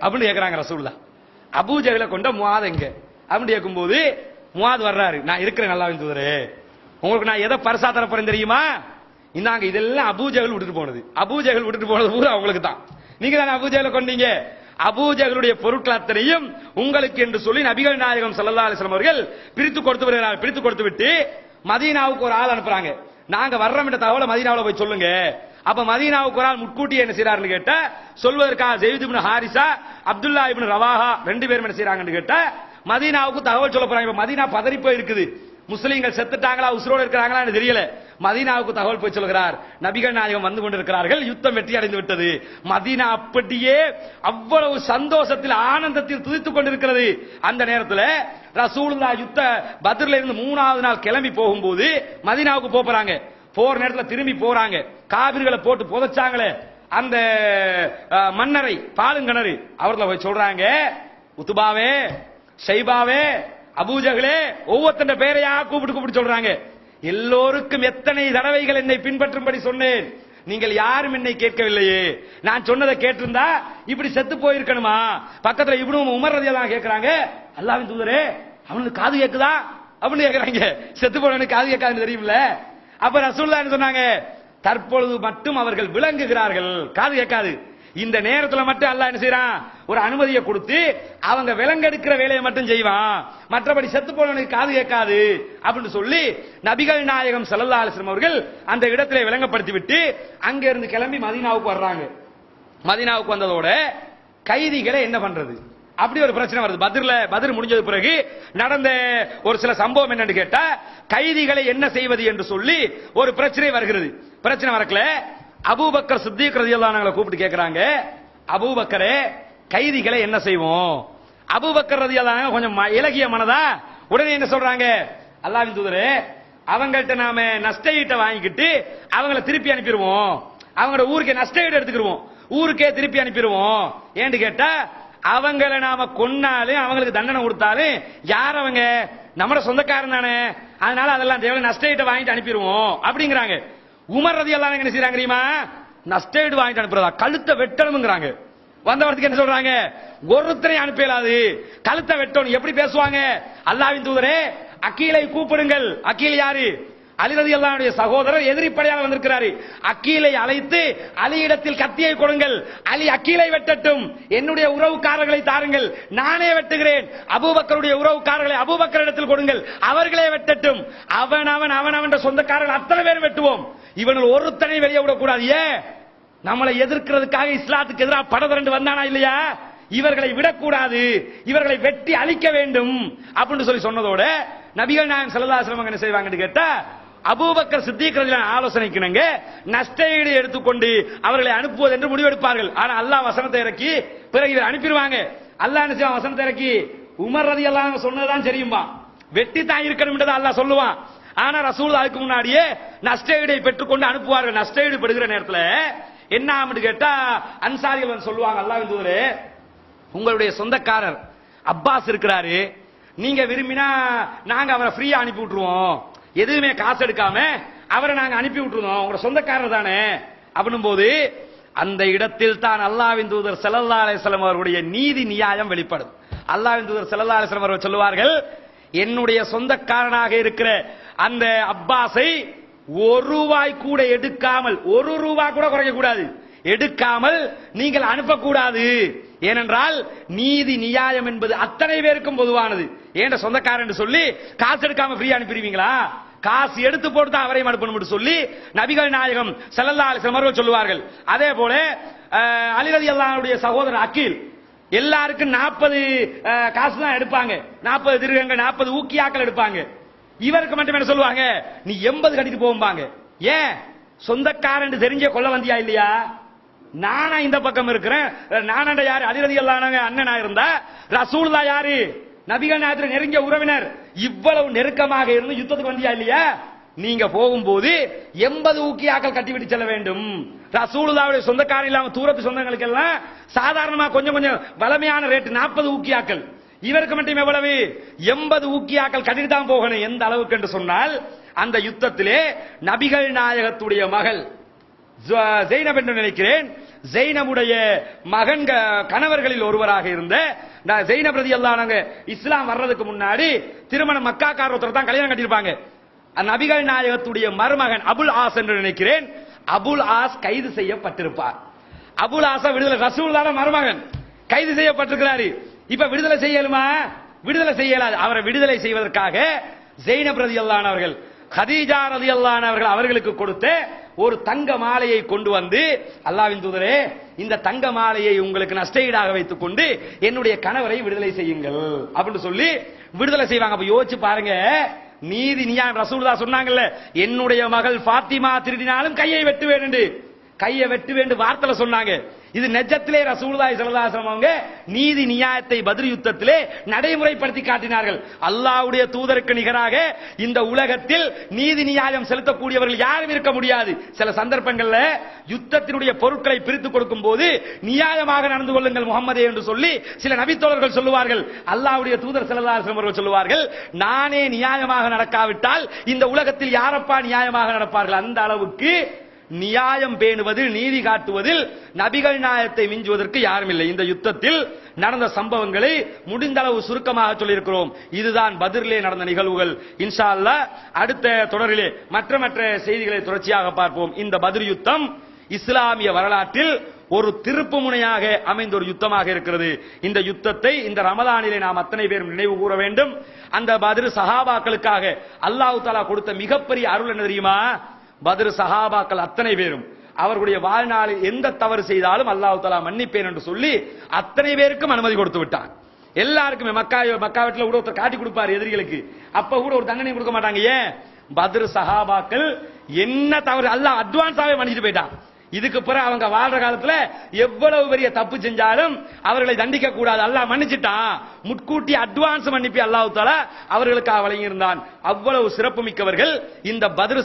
அப்படின்னு கேட்கிறாங்க ரசூல்லா அபூஜகளை கொண்ட முவாத் எங்க அப்படின்னு கேட்கும்போது முவாத் வர்றாரு. நான் இருக்கிறேன் நல்லா தூதரு. உங்களுக்கு நான் எதை பரிசா தரப்போறேன் தெரியுமா? இந்தாங்க இதெல்லாம் அபூஜகல் விட்டுட்டு போனது. அபூஜகல் விட்டுட்டு போனது பூரா அவங்களுக்கு தான். நீங்க தானே அபூஜகலை கொண்டீங்க? அபூஜகளுடைய பொருட்கள் அத்தனையும் உங்களுக்கு என்று சொல்லி நபிகள் நாயகம் சல்லா அலிஸ்லாம் அவர்கள் பிரித்து கொடுத்து வருகிறார் பிரித்து கொடுத்து விட்டு மதீனாவுக்கு ஒரு ஆள் அனுப்புறாங்க. நாங்க வர்றோம் என்ற தகவலை மதீனாவில் போய் சொல்லுங்க. அப்ப மதீனாவுக்கு ஒரு ஆள் முட்கூட்டி என்ன செய்யறாருன்னு கேட்ட சொல்வதற்காக Zaid ibn Haritha Abdullah ibn Rawaha ரெண்டு பேரும் என்ன செய்யறாங்கன்னு கேட்ட மதீனாவுக்கு தகவல் சொல்ல போறாங்க. இப்ப மதீனா பதறி போய் இருக்குது முஸ்லீம்கள் செத்துட்டாங்களா உசுரோடு இருக்கிறாங்களா தெரியல. மதீனாவுக்கு தகவல் போய் சொல்கிறார். நபிகள் நாயகம் வந்து கொண்டிருக்கிறார்கள். யுத்தம் வெற்றி அடைந்து விட்டது. மதீனா அப்படியே அவ்வளவு சந்தோஷத்தில் ஆனந்தத்தில் துதித்துக் கொண்டிருக்கிறது. அந்த நேரத்தில் ரசூலுல்லா யுத்த பத்ரில இருந்து மூணாவது நாள் கிளம்பி போகும்போது மதீனாவுக்கு போறாங்க. போற நேரத்தில் திரும்பி போறாங்க. காவிரிகளை போட்டு புதைச்சாங்களே. அந்த மன்னரை பாலுங்கணரு அவர்ல போய் சொல்றாங்க உத்துபாவே ஷைபாவே அபூஜகளே ஒவ்வொருத்தன் பேரையா கூப்பிட்டு கூப்பிட்டு சொல்றாங்க. எல்லோருக்கும் எத்தனை தடவைகள் என்னை பின்பற்றும்படி சொன்னேன். நீங்கள் யாரும் என்னை கேட்கவில்லையே. நான் சொன்னதை கேட்டிருந்தா இப்படி செத்து போயிருக்கணுமா? பக்கத்துல இவனும் உமர் ரதியெல்லாம் கேட்கிறாங்க அல்லாவின் தூதரே அவனுக்கு காது கேக்குதா? அப்படின்னு கேட்கிறாங்க செத்து போனவனுக்கு காது கேட்காதுன்னு தெரியும்ல. அப்ப ரசூல்லா என்ன சொன்னாங்க? தற்பொழுது மட்டும் அவர்கள் விளங்குகிறார்கள். காது கேட்காது. இந்த நேரத்துல மட்டும் அல்ல என்ன செய்யறான் ஒரு அனுமதியை கொடுத்து அவங்க விலங்கெடுக்கிற வேலையை மட்டும் செய்வான். மற்றபடி செத்து போனவனுக்கு காது கேட்காது. அப்படின்னு சொல்லி நபிகள் நாயகம் ஸல்லல்லாஹு அலிஸ்லம் அவர்கள் அந்த இடத்திலே விளங்கப்படுத்தி விட்டு அங்க இருந்து கிளம்பி மதீனாவுக்கு வர்றாங்க. மதீனாவுக்கு வந்ததோட கைதிகளை என்ன பண்றது? அப்படி ஒரு பிரச்சனை வருது. பத்ர்ல பத்ர் முடிஞ்சது பிறகு நடந்த ஒரு சில சம்பவம் என்னன்னு கேட்டா கைதிகளை என்ன செய்வது என்று சொல்லி ஒரு பிரச்சனை வருகிறது. பிரச்சனை வரக்கல அபூபக்கர் சித்திக் ரதியல்லாஹு கூப்பிட்டு கேட்கிறாங்க அபூபக்கரே கைதிகளை என்ன செய்வோம்? அபூபக்கர் ரதியல்லாஹு கொஞ்சம் ம- இலகிய மனதா? உடனே என்ன சொல்றாங்க? அல்லாவின் தூதரே அவங்கள்ட்ட நாம நஷ்டஈட்டை வாங்கிக்கிட்டு அவங்கள திருப்பி அனுப்பிடுவோம் அவங்களோட ஊருக்கே நஷ்டஈடு எடுத்துக்கிடுவோம் ஊருக்கே திருப்பி அனுப்பிடுவோம் ஏன்னு கேட்டா அவங்கள நாம கொன்னாலும் அவங்களுக்கு தண்டனை கொடுத்தாலும் யார் அவங்க? நம்ம சொந்தக்காரன் தானே. அதனால அதெல்லாம் தேவை நஷ்டஈட்டை வாங்கிட்டு அனுப்பிடுவோம். அப்படிங்கிறாங்க. உமர் ரதி எல்லாம் என்ன செய்யறாங்க தெரியுமா? நஷ்டஈடு வாங்கிட்டு அனுப்புறதா? கழுத்தை வெட்டணுங்கிறாங்க வந்தவரத்துக்கு என்ன சொல்றாங்க? ஒருத்தரை அனுப்பலாது. கழுத்தை வெட்டணும். எப்படி பேசுவாங்க? அல்லாவின் தூதரே அக்கீலை கூப்பிடுங்கள். அக்கீல் யாரு? அலிரதி அல்லாவுடைய சகோதரர் எதிரிப்படையாக வந்திருக்கிறாரு. அக்கீலை அழைத்து அலியிடத்தில் கத்தியை கொடுங்கள். அலி அக்கீலை வெட்டட்டும். என்னுடைய உறவுக்காரர்களை தாருங்கள். நானே வெட்டுகிறேன். அபூபக்கருடைய உறவுக்காரர்களை அபூபக்கர் இடத்தில் கொடுங்கள். அவர்களே வெட்டட்டும். அவன் அவன் அவன் அவன் சொந்தக்காரர்கள் அத்தனை பேர் வெட்டுவோம். இவனில் ஒருத்தனை வெளியே விடக்கூடாது. ஏன் நம்மளை எதிர்க்கிறதுக்காக இஸ்லாத்துக்கு எதிராக பட திரண்டு வந்தானா இல்லையா? இவர்களை விடக்கூடாது. இவர்களை வெட்டி அழிக்க வேண்டும். அப்படின்னு சொல்லி சொன்னதோட நபிகள் நாயகம் செல்லதாசிரமங்க என்ன செய்வாங்கன்னு கேட்டா அபூபக்கர் சித்திக் ரலியல்லாஹு நஷ்ட நஷ்டஈடு எடுத்துக்கொண்டு அவர்களை அனுப்புவது என்று முடிவெடுப்பார்கள். ஆனா அல்லாஹ் வசனத்தை இறக்கி பிறகு இதை அனுப்பிடுவாங்க அல்லாஹ் என்ன செய்வான்? வசனத்தை இறக்கி உமர் ரதி எல்லாம் சொன்னதுதான் தெரியுமா வெட்டி தான் இருக்கணும் அல்லாஹ் சொல்லுவான். ஆனா ரசூல் அதுக்கு முன்னாடியே நஷ்டஈடை பெற்றுக்கொண்டு அனுப்புவார்கள். நஷ்டஈடு பெறுகிற நேரத்தில் என்ன ஆகும்னு கேட்டா அன்சாரிகள் வந்து சொல்லுவாங்க அல்லாஹ் தூதரே உங்களுடைய சொந்தக்காரர் அப்பாஸ் இருக்கிறாரு. நீங்க விரும்பினா நாங்க அவரை ஃப்ரீயா அனுப்பி விட்டுருவோம். எதுவுமே காசு எடுக்காம அவரை நாங்க அனுப்பி விட்டுருந்தோம். அவங்க சொந்தக்காரர் தானே. அப்படின்னும் போது அந்த இடத்தில் தான் அல்லாவின் தூதர் செல்லல்லா அலிஸ்லாம் அவர்களுடைய நீதி நியாயம் வெளிப்படும். அல்லாவின் தூதர் செல்லல்லா அலிஸ்லாம் அவர்கள் சொல்லுவார்கள் என்னுடைய சொந்தக்காரனாக இருக்கிற அந்த அப்பாஸை ஒரு ரூபாய் கூட எடுக்காமல் ஒரு ரூபாய் கூட குறைக்க கூடாது எடுக்காமல் நீங்கள் அனுப்பக்கூடாது. ஏனென்றால் நீதி நியாயம் என்பது அத்தனை பேருக்கும் பொதுவானது. ஏன் சொந்தக்காரன் சொல்லி காசு எடுக்காம ஃப்ரீ அனுப்பிடுவீங்களா? காசு எடுத்து போட்டு தான் அவரையும் அனுப்பணும் சொல்லி நபிகள் நாயகம் செல்லல்லா அலிசமர்கள் சொல்லுவார்கள். அதே போல அலிரதி அல்லாவுடைய சகோதரர் அக்கீல் எல்லாருக்கும் நாற்பது காசு தான் எடுப்பாங்க. நாற்பது திருகங்கள் நாற்பது ஊக்கியாக்கள் எடுப்பாங்க. இவருக்கு மட்டும் என்ன சொல்லுவாங்க? நீ எண்பது கட்டிட்டு போகும்பாங்க. ஏன்? சொந்தக்காரன் தெரிஞ்ச கொள்ள வந்தியா இல்லையா? நானா இந்த பக்கம் இருக்கிறேன். நானண்ட யாரு? அதிரதி அல்லானவங்க அண்ணனா இருந்தா? ரசூலுல்லா யாரு? நபிகள் நாயகத்தில் நெருங்கிய உறவினர் இவ்வளவு நெருக்கமாக இருந்து யுத்தத்துக்கு வந்தியா இல்லையா? நீங்க போகும்போது எண்பது ஊக்கியாக்கள் கட்டிவிட்டு செல்ல வேண்டும். ரசூலுதாவுடைய சொந்தக்காரன் இல்லாம தூரத்து சொந்தங்களுக்கு எல்லாம் சாதாரணமா கொஞ்சம் கொஞ்சம் வளமையான ரேட் நாற்பது ஊக்கியாக்கள். இவருக்கு மட்டும் எவ்வளவு? எண்பது ஊக்கியாக்கள் கட்டிட்டு தான் போகணும் எந்த அளவுக்கு என்று சொன்னால் அந்த யுத்தத்திலே நபிகள் நாயகத்துடைய மகள் ஜெயினப் என்று நினைக்கிறேன். ஜெய்னபுடைய மகன் கணவர்களில் ஒருவராக இருந்த ஜெய்னப் ரதி நாங்க இஸ்லாம் வர்றதுக்கு முன்னாடி திருமணம் மக்காக்கார ஒருத்தர் தான் கல்யாணம் கட்டியிருப்பாங்க. நபிகள் நாயகத்துடைய மருமகன் அபுல் ஆஸ் என்று நினைக்கிறேன். அபுல் ஆஸ் கைது செய்யப்பட்டிருப்பார். அபுல் ஆசா விடுதலை ரசூல் தான மருமகன். கைது செய்யப்பட்டிருக்கிறாரு. இப்ப விடுதலை செய்யலுமா? விடுதலை செய்யலாது. அவரை விடுதலை செய்வதற்காக ஜெயினப் ரதி அவர்கள் ஹதீஜா ரதி அல்லானவர்கள் அவர்களுக்கு கொடுத்த ஒரு தங்க மாலையை கொண்டு வந்து அல்லாவின் தூதரே இந்த தங்க மாலையை உங்களுக்கு நஷ்டஈடாக வைத்துக் கொண்டு என்னுடைய கணவரை விடுதலை செய்யுங்கள். அப்படின்னு சொல்லி விடுதலை செய்வாங்க. அப்ப யோசிச்சு பாருங்க. நீதி நீயா ரசூல்தா சொன்னாங்கல்ல என்னுடைய மகள் பாத்திமா திருடினாலும் கையை வெட்டுவேன் என்று. கையை வெட்டு வேண்டு வார்த்தையில சொன்னாங்க. இது நெஜத்திலே ரசூலாய் ஸல்லல்லாஹு அவங்க நீதி நியாயத்தை பதில் யுத்தத்திலே நடைமுறைப்படுத்தி காட்டினார்கள். அல்லாவுடைய தூதருக்கு நிகராக இந்த உலகத்தில் நீதி நியாயம் செலுத்தக்கூடியவர்கள் யாரும் இருக்க முடியாது. சில சந்தர்ப்பங்கள்ல யுத்தத்தினுடைய பொருட்களை பிரித்து கொடுக்கும் போது நியாயமாக நடந்து கொள்ளுங்கள் முகமதே என்று சொல்லி சில நபித்தோழர்கள் சொல்லுவார்கள். அல்லாவுடைய தூதர் ஸல்லல்லாஹு அவர்கள் சொல்லுவார்கள் நானே நியாயமாக நடக்காவிட்டால் இந்த உலகத்தில் யாரப்பா நியாயமாக நடப்பார்கள்? அந்த அளவுக்கு நியாயம் பேணுவது நீதி காட்டுவதில் நபிகள் நியாயத்தை மிஞ்சுவதற்கு யாரும் இல்லை இந்த யுத்தத்தில் நடந்த சம்பவங்களை முடிந்த அளவு சுருக்கமாக சொல்லியிருக்கிறோம். இதுதான் பதிரிலே நடந்த நிகழ்வுகள். இன்ஷா அடுத்த தொடரிலே மற்ற மற்ற செய்திகளை தொடர்ச்சியாக பார்ப்போம். இந்த பதிர் யுத்தம் இஸ்லாமிய வரலாற்றில் ஒரு திருப்பு முனையாக அமைந்த ஒரு யுத்தமாக இருக்கிறது. இந்த யுத்தத்தை இந்த ரமலானிலே நாம் அத்தனை பேரும் நினைவு கூற வேண்டும். அந்த பதில் சஹாபாக்களுக்காக அல்லாஹு தாலா கொடுத்த மிகப்பெரிய அருள் என்ன தெரியுமா? பதிர் சஹாபாக்கள் அத்தனை பேரும். அவர்களுடைய வாழ்நாளில் எந்த தவறு செய்தாலும் அல்லாஹு தலா மன்னிப்பேன் என்று சொல்லி அத்தனை பேருக்கும் அனுமதி கொடுத்து விட்டான். எல்லாருக்குமே மக்கா மக்கா வீட்டுல கூட ஒருத்தர் காட்டி கொடுப்பாரு எதிரிகளுக்கு. அப்ப கூட ஒரு தண்டனை கொடுக்க மாட்டாங்க. ஏன்? பதிர் சஹாபாக்கள் என்ன தவறு? அல்லாஹ் அட்வான்ஸாவே மன்னிச்சு போயிட்டான். இதுக்கு பிறகு அவங்க வாழ்ற காலத்துல எவ்வளவு பெரிய தப்பு செஞ்சாலும் அவர்களை தண்டிக்க கூடாது. அல்லாஹ் மன்னிச்சிட்டான். முட்கூட்டி அட்வான்ஸ் மன்னிப்பி அல்லாஹு தாலா அவர்களுக்காக வழங்கியிருந்தான். அவ்வளவு சிறப்பு மிக்கவர்கள் இந்த பதிர்